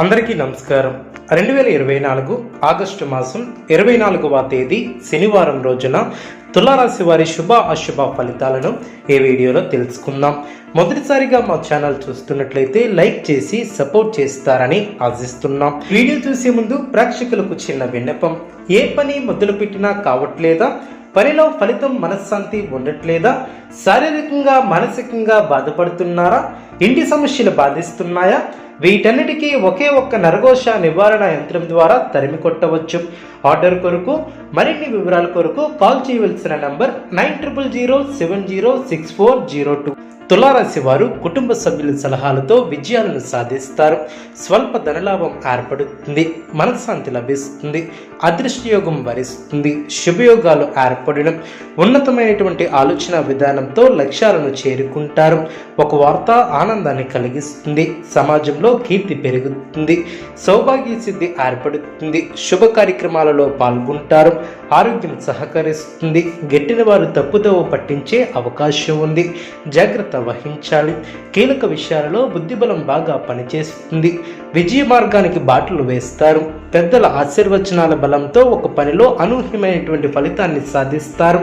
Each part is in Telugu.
అందరికీ నమస్కారం. రెండు వేల ఇరవై నాలుగు ఆగస్టు మాసం ఇరవై నాలుగవ తేదీ శనివారం రోజున తులారాశి వారి శుభ అశుభ ఫలితాలను ఈ వీడియోలో తెలుసుకుందాం. మొదటిసారిగా మా ఛానల్ చూస్తున్నట్లయితే లైక్ చేసి సపోర్ట్ చేస్తారని ఆశిస్తున్నాం. వీడియో చూసే ముందు ప్రేక్షకులకు చిన్న విన్నపం. ఏ పని మొదలుపెట్టినా కావట్లేదా? పనిలో ఫలితం మనశ్శాంతి ఉండట్లేదా? శారీరకంగా మానసికంగా బాధపడుతున్నారా? ఇంటి సమస్యలు బాధిస్తున్నాయా? వీటన్నిటికీ ఒకే ఒక్క నరఘోష నివారణ యంత్రం ద్వారా తరిమి కొట్టవచ్చు. ఆర్డర్ కొరకు మరిన్ని వివరాల కొరకు కాల్ చేయవలసిన number nine triple zero seven zero six four zero two. తులారాశి వారు కుటుంబ సభ్యుల సలహాలతో విజయాలను సాధిస్తారు. స్వల్ప ధనలాభం ఏర్పడుతుంది. మనశ్శాంతి లభిస్తుంది. అదృష్టయోగం వరిస్తుంది. శుభయోగాలు ఏర్పడడం ఉన్నతమైనటువంటి ఆలోచన విధానంతో లక్ష్యాలను చేరుకుంటారు. ఒక వార్త ఆనందాన్ని కలిగిస్తుంది. సమాజంలో కీర్తి పెరుగుతుంది. సౌభాగ్య సిద్ధి ఏర్పడుతుంది. శుభ కార్యక్రమాలలో పాల్గొంటారు. ఆరోగ్యం సహకరిస్తుంది. గట్టిన వారు తప్పుదోవ పట్టించే అవకాశం ఉంది. జాగ్రత్త వహించాలి కీలక విషయాలలో బుద్ధిబలం బాగా పనిచేస్తుంది. విజయ మార్గానికి బాటలు వేస్తారు. పెద్దల ఆశీర్వచనాల బలంతో ఒక పనిలో అనూహ్యమైనటువంటి ఫలితాన్ని సాధిస్తారు.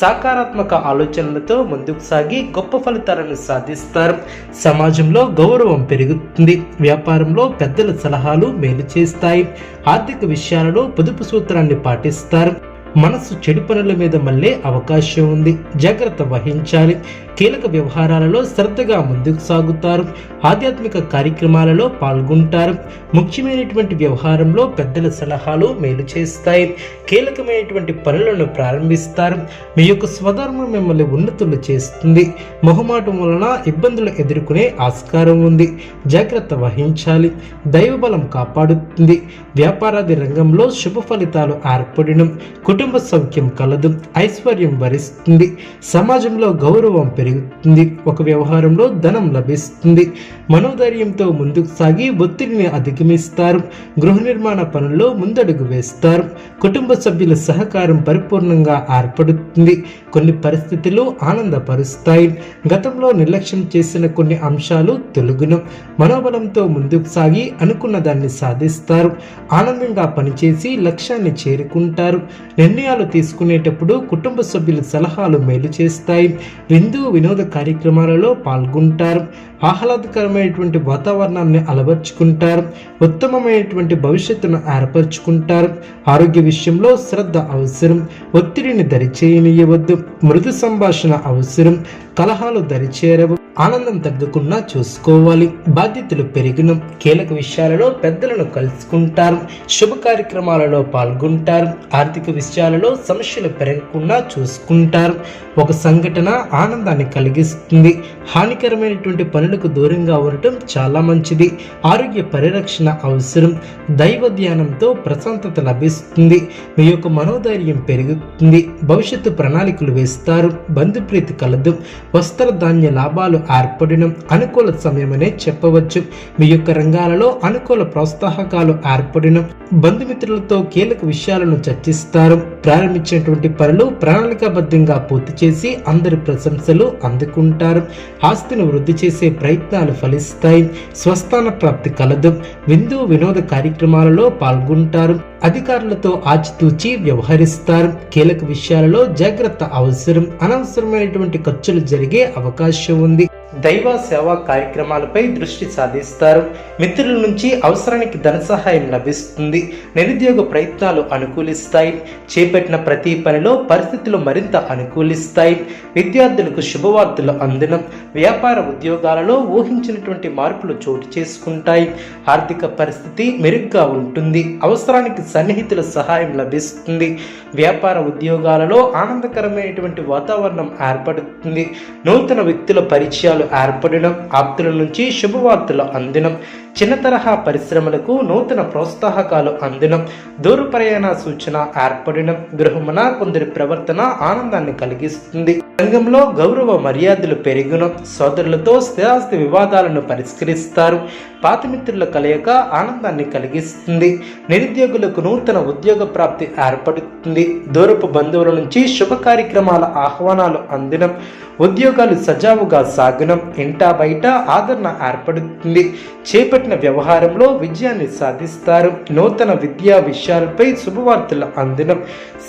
సకారాత్మక ఆలోచనలతో ముందుకు సాగి గొప్ప ఫలితాలను సాధిస్తారు. సమాజంలో గౌరవం పెరుగుతుంది. వ్యాపారంలో పెద్దల సలహాలు మేలు చేస్తాయి. ఆర్థిక విషయాలలో పొదుపు సూత్రాన్ని పాటిస్తారు. మనసు చెడు పనుల మీద మళ్ళీ అవకాశం ఉంది. జాగ్రత్త వహించాలి. కీలక వ్యవహారాలలో శ్రద్ధగా ముందుకు సాగుతారు. ఆధ్యాత్మిక కార్యక్రమాలలో పాల్గొంటారు. ముఖ్యమైనటువంటి వ్యవహారంలో పెద్దల సలహాలు మేలు చేస్తాయి. కీలకమైనటువంటి పనులను ప్రారంభిస్తారు. మీ యొక్క స్వధర్మం మిమ్మల్ని ఉన్నతులు చేస్తుంది. మొహమాటం వలన ఇబ్బందులు ఎదుర్కొనే ఆస్కారం ఉంది. జాగ్రత్త వహించాలి. దైవబలం కాపాడుతుంది. వ్యాపారాది రంగంలో శుభ ఫలితాలు ఏర్పడడం కుటుంబ సౌఖ్యం కలదు ఐశ్వర్యం వరిస్తుంది సమాజంలో గౌరవం పెరుగుతుంది ఒక వ్యవహారంలో ధనం లభిస్తుంది. మనోధైర్యంతో ముందుకు సాగి ఒత్తిడిని అధిగమిస్తారు గృహ నిర్మాణ పనుల్లో ముందడుగు వేస్తారు కుటుంబ సభ్యుల సహకారం పరిపూర్ణంగా ఏర్పడుతుంది కొన్ని పరిస్థితులు ఆనందపరుస్తాయి. గతంలో నిర్లక్ష్యం చేసిన కొన్ని అంశాలు తొలగును మనోబలంతో ముందుకు సాగి అనుకున్న దాన్ని సాధిస్తారు ఆనందంగా పనిచేసి లక్ష్యాన్ని చేరుకుంటారు. నిర్ణయాలు తీసుకునేటప్పుడు కుటుంబ సభ్యుల సలహాలు మేలు చేస్తాయి. విందు వినోద కార్యక్రమాలలో పాల్గొంటారు. ఆహ్లాదకరమైనటువంటి వాతావరణాన్ని అలవర్చుకుంటారు. ఉత్తమమైనటువంటి భవిష్యత్తును ఏర్పరచుకుంటారు. ఆరోగ్య విషయంలో శ్రద్ధ అవసరం. ఒత్తిడిని దరిచేయనీయవద్దు మృదు సంభాషణ అవసరం. కలహాలు దరిచేరవు. ఆనందం తగ్గకుండా చూసుకోవాలి. బాధ్యతలు పెరిగిన కీలక విషయాలలో పెద్దలను కలుసుకుంటారు. శుభ కార్యక్రమాలలో పాల్గొంటారు. ఆర్థిక విషయాలలో సమస్యలు పెరగకుండా చూసుకుంటారు. ఒక సంఘటన ఆనందాన్ని కలిగిస్తుంది. హానికరమైనటువంటి పనులకు దూరంగా ఉండటం చాలా మంచిది. ఆరోగ్య పరిరక్షణ అవసరం. దైవ ధ్యానంతో ప్రశాంతత లభిస్తుంది. మీ యొక్క మనోధైర్యం పెరుగుతుంది. భవిష్యత్తు ప్రణాళికలు వేస్తారు. బంధుప్రీతి కలదు. వస్త్ర ధాన్య లాభాలు ఏర్పడడం అనుకూల సమయమనే చెప్పవచ్చు. మీ యొక్క రంగాలలో అనుకూల ప్రోత్సాహకాలు ఏర్పడడం బంధుమిత్రులతో కీలక విషయాలను చర్చిస్తారు. ప్రారంభించినటువంటి పనులు ప్రణాళికాబద్ధంగా పూర్తి చేసి అందరి ప్రశంసలు అందుకుంటారు. ఆస్తిని వృద్ధి చేసే ప్రయత్నాలు ఫలిస్తాయి. స్వస్థాన ప్రాప్తి కలదు. విందు వినోద కార్యక్రమాలలో పాల్గొంటారు. అధికారులతో ఆచితూచి వ్యవహరిస్తారు. కీలక విషయాలలో జాగ్రత్త అవసరం. అనవసరమైనటువంటి ఖర్చులు జరిగే అవకాశం ఉంది. దైవ సేవా కార్యక్రమాలపై దృష్టి సాధిస్తారు. మిత్రుల నుంచి అవసరానికి ధన సహాయం లభిస్తుంది. నిరుద్యోగ ప్రయత్నాలు అనుకూలిస్తాయి. చేపట్టిన ప్రతి పనిలో పరిస్థితులు మరింత అనుకూలిస్తాయి. విద్యార్థులకు శుభవార్తలు అందడం వ్యాపార ఉద్యోగాలలో ఊహించినటువంటి మార్పులు చోటు చేసుకుంటాయి. ఆర్థిక పరిస్థితి మెరుగ్గా ఉంటుంది. అవసరానికి సన్నిహితుల సహాయం లభిస్తుంది. వ్యాపార ఉద్యోగాలలో ఆనందకరమైనటువంటి వాతావరణం ఏర్పడుతుంది. నూతన వ్యక్తుల పరిచయాలు ఏర్పడడం ఆప్తుల నుంచి శుభవార్తలు అందడం చిన్న తరహా పరిశ్రమలకు నూతన ప్రోత్సాహకాలు అందడం దూర ప్రయాణ సూచన ఏర్పడడం గృహమున కొందరి ప్రవర్తన ఆనందాన్ని కలిగిస్తుంది. రంగంలో గౌరవ మర్యాదలు పెరిగిన సోదరులతో స్థిరాస్తి వివాదాలను పరిష్కరిస్తారు. పాతమిత్రుల కలయిక ఆనందాన్ని కలిగిస్తుంది. నిరుద్యోగులకు నూతన ఉద్యోగ ప్రాప్తి ఏర్పడుతుంది. దూరపు బంధువుల నుంచి శుభ కార్యక్రమాల ఆహ్వానాలు అందడం ఉద్యోగాలు సజావుగా సాగడం ఇంటా బయట ఆదరణ ఏర్పడుతుంది. చేపట్టిన చేపట్టిన వ్యవహారంలో విజయాన్ని సాధిస్తారు. నూతన విద్యా విషయాలపై శుభవార్తలు అందడం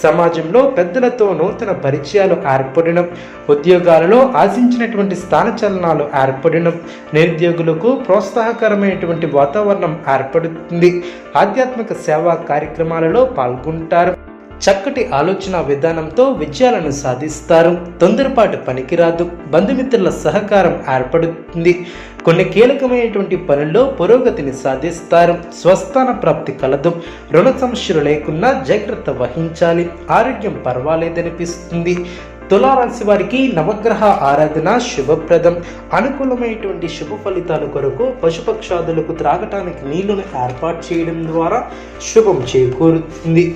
సమాజంలో పెద్దలతో నూతన పరిచయాలు ఏర్పడడం ఉద్యోగాలలో ఆశించినటువంటి స్థానచలనాలు ఏర్పడడం నిరుద్యోగులకు ప్రోత్సాహకరమైనటువంటి వాతావరణం ఏర్పడుతుంది. ఆధ్యాత్మిక సేవా కార్యక్రమాలలో పాల్గొంటారు. చక్కటి ఆలోచన విధానంతో విజయాలను సాధిస్తారు. తొందరపాటు పనికిరాదు. బంధుమిత్రుల సహకారం ఏర్పడుతుంది. కొన్ని కీలకమైనటువంటి పనుల్లో పురోగతిని సాధిస్తారు. స్వస్థాన ప్రాప్తి కలదు. రుణ సమస్యలు లేకుండా జాగ్రత్త వహించాలి. ఆరోగ్యం పర్వాలేదనిపిస్తుంది. తులారాశి వారికి నవగ్రహ ఆరాధన శుభప్రదం. అనుకూలమైనటువంటి శుభ ఫలితాల కొరకు పశుపక్షాదులకు త్రాగటానికి నీళ్ళను ఏర్పాటు చేయడం ద్వారా శుభం చేకూరుతుంది.